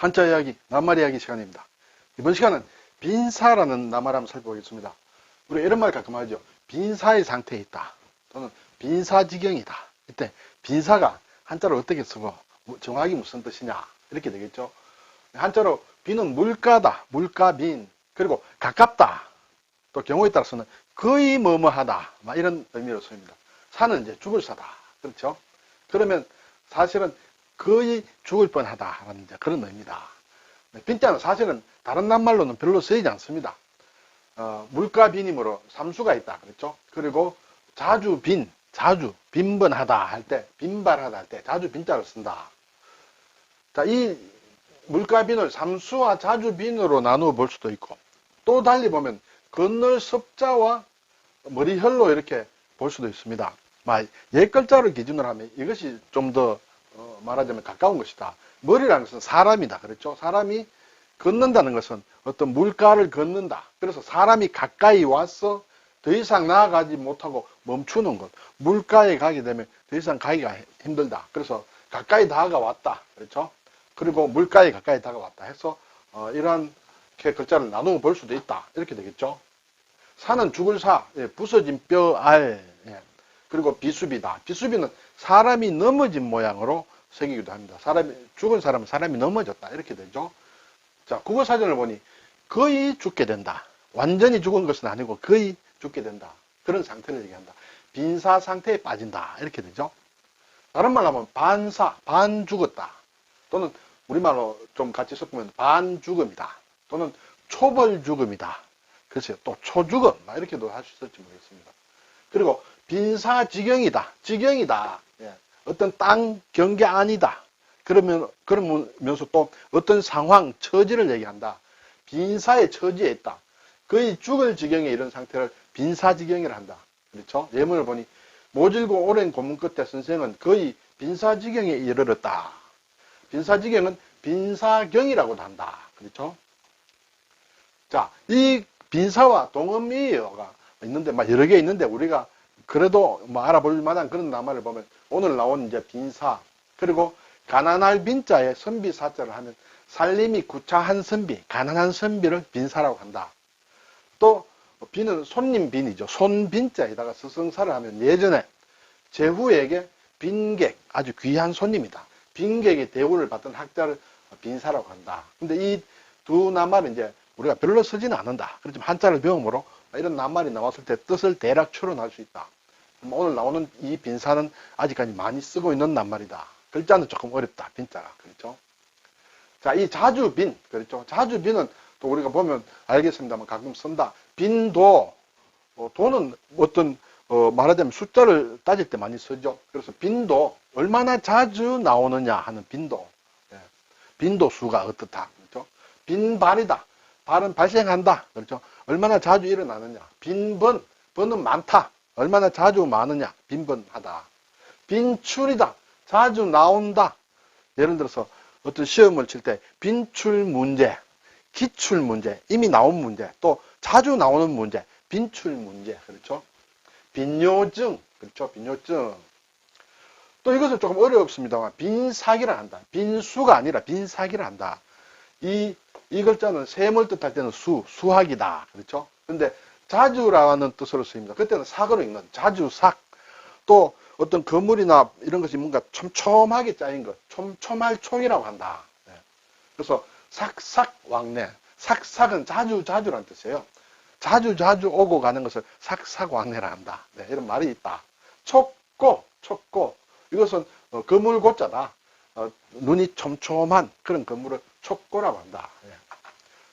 한자 이야기, 낱말 이야기 시간입니다. 이번 시간은 빈사라는 낱말 한번 살펴보겠습니다. 우리가 이런 말 가끔 하죠. 빈사의 상태에 있다. 또는 빈사지경이다. 이때 빈사가 한자로 어떻게 쓰고 정확히 무슨 뜻이냐 이렇게 되겠죠. 한자로 빈은 물가다, 물가빈 그리고 가깝다. 또 경우에 따라서는 거의 뭐뭐하다 막 이런 의미로 쓰입니다. 사는 이제 죽을 사다. 그렇죠? 그러면 사실은 거의 죽을 뻔하다라는 그런 의미다. 빈자는 사실은 다른 낱말로는 별로 쓰이지 않습니다. 어, 물가 빈임으로 삼수가 있다. 그렇죠? 그리고 자주 빈, 자주 빈번하다 할 때, 빈발하다 할 때 자주 빈자를 쓴다. 자, 이 물가 빈을 삼수와 자주 빈으로 나누어 볼 수도 있고 또 달리 보면 건널 섭자와 머리혈로 이렇게 볼 수도 있습니다. 옛 글자를 기준으로 하면 이것이 좀더 어, 말하자면 가까운 것이다. 머리라는 것은 사람이다. 그렇죠? 사람이 걷는다는 것은 어떤 물가를 걷는다. 그래서 사람이 가까이 와서 더 이상 나아가지 못하고 멈추는 것. 물가에 가게 되면 더 이상 가기가 힘들다. 그래서 가까이 다가왔다. 그렇죠? 그리고 물가에 가까이 다가왔다 해서 어, 이러한 글자를 나누어 볼 수도 있다. 이렇게 되겠죠. 사는 죽을 사, 예, 부서진 뼈, 알, 예. 그리고 비수비다. 비수비는 사람이 넘어진 모양으로 새기기도 합니다. 사람이, 죽은 사람은 사람이 넘어졌다. 이렇게 되죠. 자, 국어 사전을 보니 거의 죽게 된다. 완전히 죽은 것은 아니고 거의 죽게 된다. 그런 상태를 얘기한다. 빈사 상태에 빠진다. 이렇게 되죠. 다른 말로 하면 반사, 반 죽었다. 또는 우리말로 좀 같이 섞으면 반 죽음이다. 또는 초벌 죽음이다. 글쎄요. 또 초죽음. 이렇게도 할 수 있을지 모르겠습니다. 그리고 빈사지경이다. 지경이다. 예. 어떤 땅 경계 아니다. 그러면, 그러면서 또 어떤 상황, 처지를 얘기한다. 빈사의 처지에 있다. 거의 죽을 지경에 이런 상태를 빈사지경이라 한다. 그렇죠? 예문을 보니 모질고 오랜 고문 끝에 선생은 거의 빈사지경에 이르렀다. 빈사지경은 빈사경이라고도 한다. 그렇죠? 자, 이 빈사와 동음이어가 있는데, 막 여러 개 있는데, 우리가 그래도 뭐 알아볼 만한 그런 낱말을 보면 오늘 나온 이제 빈사 그리고 가난할 빈자에 선비 사자를 하면 살림이 구차한 선비, 가난한 선비를 빈사라고 한다. 또 빈은 손님 빈이죠. 손빈자에다가 스승사를 하면 예전에 제후에게 빈객, 아주 귀한 손님이다. 빈객의 대우를 받던 학자를 빈사라고 한다. 근데 이 두 낱말은 이제 우리가 별로 쓰지는 않는다. 그렇지만 한자를 배움으로 이런 낱말이 나왔을 때 뜻을 대략 추론할 수 있다. 오늘 나오는 이 빈사는 아직까지 많이 쓰고 있는 낱말이다. 글자는 조금 어렵다. 빈자가. 그렇죠? 자, 이 자주 빈. 그렇죠? 자주 빈은 또 우리가 보면 알겠습니다만 가끔 쓴다. 빈도. 어, 도는 어떤 어, 말하자면 숫자를 따질 때 많이 쓰죠. 그래서 빈도 얼마나 자주 나오느냐 하는 빈도. 예. 빈도 수가 어떻다. 그렇죠? 빈발이다. 발은 발생한다. 그렇죠? 얼마나 자주 일어나느냐. 빈번. 번은 많다. 얼마나 자주 많으냐? 빈번하다. 빈출이다. 자주 나온다. 예를 들어서 어떤 시험을 칠 때 빈출 문제, 기출 문제, 이미 나온 문제, 또 자주 나오는 문제, 빈출 문제. 그렇죠? 빈요증. 그렇죠? 빈요증. 또 이것은 조금 어렵습니다만 빈사기를 한다. 빈수가 아니라 빈사기를 한다. 이, 이 글자는 셈을 뜻할 때는 수, 수학이다. 그렇죠? 근데 자주라는 뜻으로 쓰입니다. 그때는 삭으로 읽는 자주삭. 또 어떤 건물이나 이런 것이 뭔가 촘촘하게 짜인 것, 촘촘할 총이라고 한다. 네. 그래서 삭삭 왕래, 삭삭은 자주 자주란 뜻이에요. 자주 자주 오고 가는 것을 삭삭 왕래라 한다. 네, 이런 말이 있다. 촉고, 촉고. 이것은 어, 건물 고자다. 어, 눈이 촘촘한 그런 건물을 촉고라고 한다. 네.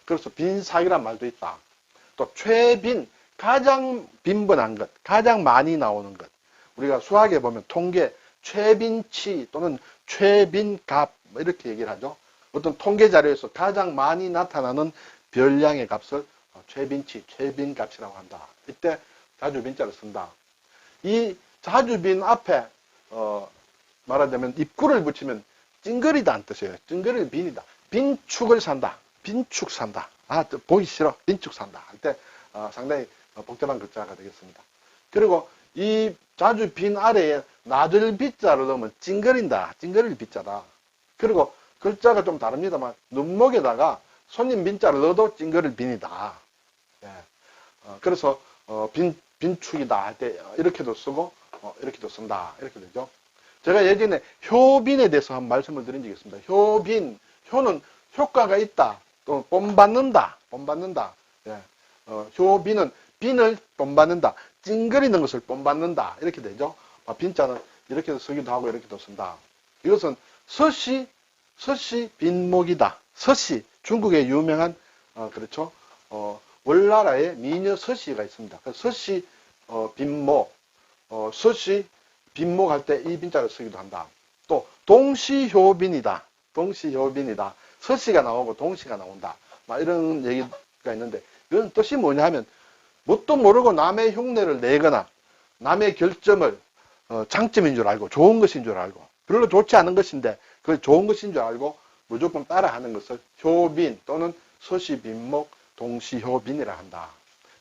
그래서 빈삭이란 말도 있다. 또 최빈, 가장 빈번한 것, 가장 많이 나오는 것. 우리가 수학에 보면 통계 최빈치 또는 최빈값 뭐 이렇게 얘기를 하죠. 어떤 통계 자료에서 가장 많이 나타나는 별량의 값을 최빈치, 최빈값이라고 한다. 이때 자주빈자를 쓴다. 이 자주빈 앞에 어, 말하자면 입구를 붙이면 찡거리다는 뜻이에요. 찡거리 빈이다. 빈축을 산다. 빈축 산다. 아, 보기 싫어. 빈축 산다. 할때 어, 상당히 복잡한 글자가 되겠습니다. 그리고 이 자주 빈 아래에 놔줄 빗자를 넣으면 찡거린다. 찡거릴 빗자다. 그리고 글자가 좀 다릅니다만 눈목에다가 손님 빈자를 넣어도 찡그릴 빈이다. 예. 어, 그래서 어, 빈 빈축이다 할 때 이렇게도 쓰고 어, 이렇게도 쓴다 이렇게 되죠. 제가 예전에 효빈에 대해서 한 말씀을 드린 적이 있습니다. 효빈, 효는 효과가 있다, 또 본받는다, 본받는다. 예. 어, 효빈은 빈을 본받는다, 찡그리는 것을 본받는다 이렇게 되죠. 아, 빈자는 이렇게도 쓰기도 하고 이렇게도 쓴다. 이것은 서시, 서시 빈목이다. 서시, 중국의 유명한 어, 그렇죠. 어, 월나라에 미녀 서시가 있습니다. 그 서시 어, 빈목, 어, 서시 빈목 할 때 이 빈자를 쓰기도 한다. 또 동시효빈이다. 동시효빈이다. 서시가 나오고 동시가 나온다. 막 이런 얘기가 있는데 이건 뜻이 뭐냐 하면 뭣도 모르고 남의 흉내를 내거나 남의 결점을 어, 장점인 줄 알고 좋은 것인 줄 알고 별로 좋지 않은 것인데 그 좋은 것인 줄 알고 무조건 따라하는 것을 효빈 또는 서시빈목 동시효빈이라 한다.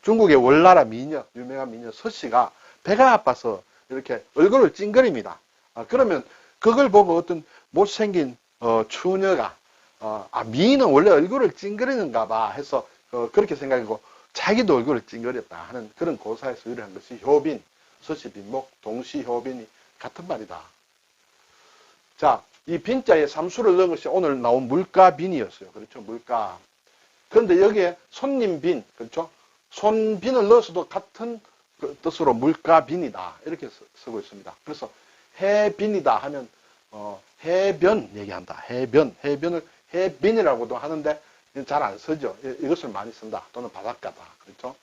중국의 월나라 미녀 유명한 미녀 서씨가 배가 아파서 이렇게 얼굴을 찡그립니다. 아, 그러면 그걸 보고 어떤 못생긴 어, 추녀가 어, 아 미인은 원래 얼굴을 찡그리는가 봐 해서 어, 그렇게 생각하고 자기도 얼굴을 찡그렸다 하는 그런 고사에서 유래한 것이 효빈, 서시빈목, 동시효빈이 같은 말이다. 자, 이 빈자에 삼수를 넣은 것이 오늘 나온 물가빈이었어요. 그렇죠? 물가. 그런데 여기에 손님빈, 그렇죠? 손빈을 넣어서도 같은 그 뜻으로 물가빈이다. 이렇게 쓰- 쓰고 있습니다. 그래서 해빈이다 하면, 어, 해변 얘기한다. 해변. 해변을 해빈이라고도 하는데 잘 안 쓰죠. 이- 이것을 많이 쓴다. 또는 바닷가다. 그렇죠?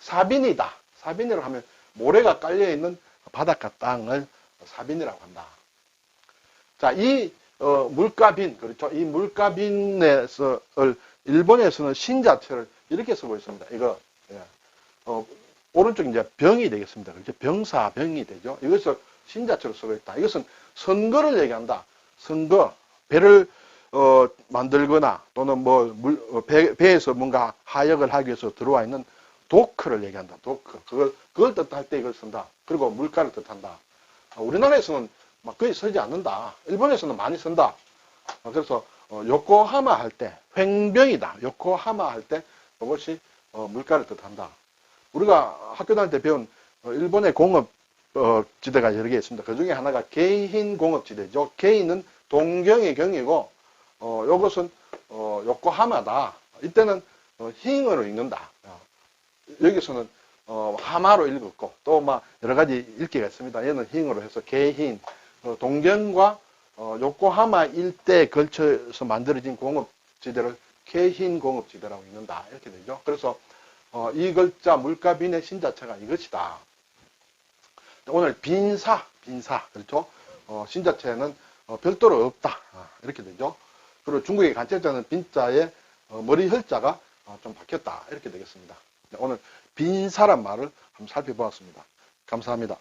사빈이다. 사빈이라고 하면 모래가 깔려있는 바닷가 땅을 사빈이라고 한다. 자, 이 어, 물가빈, 그렇죠? 이 물가빈에서 일본에서는 신 자체를 이렇게 쓰고 있습니다. 이거 예. 어, 오른쪽 이제 병이 되겠습니다. 그렇죠? 병사 병이 되죠. 이것을 신 자체로 쓰고 있다. 이것은 선거를 얘기한다. 선거 배를 어, 만들거나 또는 뭐 물, 어, 배, 배에서 뭔가 하역을 하기 위해서 들어와 있는 도크를 얘기한다. 도크. 그걸 그걸 뜻할 때 이걸 쓴다. 그리고 물가를 뜻한다. 아, 우리나라에서는 막 거의 쓰지 않는다. 일본에서는 많이 쓴다. 아, 그래서 어, 요코하마 할 때 횡병이다. 요코하마 할 때 이것이 어, 물가를 뜻한다. 우리가 학교 다닐 때 배운 어, 일본의 공업 어, 지대가 여러 개 있습니다. 그 중에 하나가 개인 공업 지대죠. 개인은 동경의 경이고 어, 요것은 어, 요코하마다. 이때는 어, 힝으로 읽는다. 어, 여기서는 어, 하마로 읽었고 또 막 여러 가지 읽기가 있습니다. 얘는 힝으로 해서 개흰 어, 동경과 어, 요코하마 일대에 걸쳐서 만들어진 공업지대를 개흰 공업지대라고 읽는다. 이렇게 되죠. 그래서 어, 이 글자 물가빈의 신자체가 이것이다. 오늘 빈사, 빈사, 그렇죠? 어, 신자체는 어, 별도로 없다. 아, 이렇게 되죠. 그리고 중국의 간체자는 빈자에 어, 머리 혈자가 어, 좀 바뀌었다. 이렇게 되겠습니다. 네, 오늘 빈사란 말을 한번 살펴보았습니다. 감사합니다.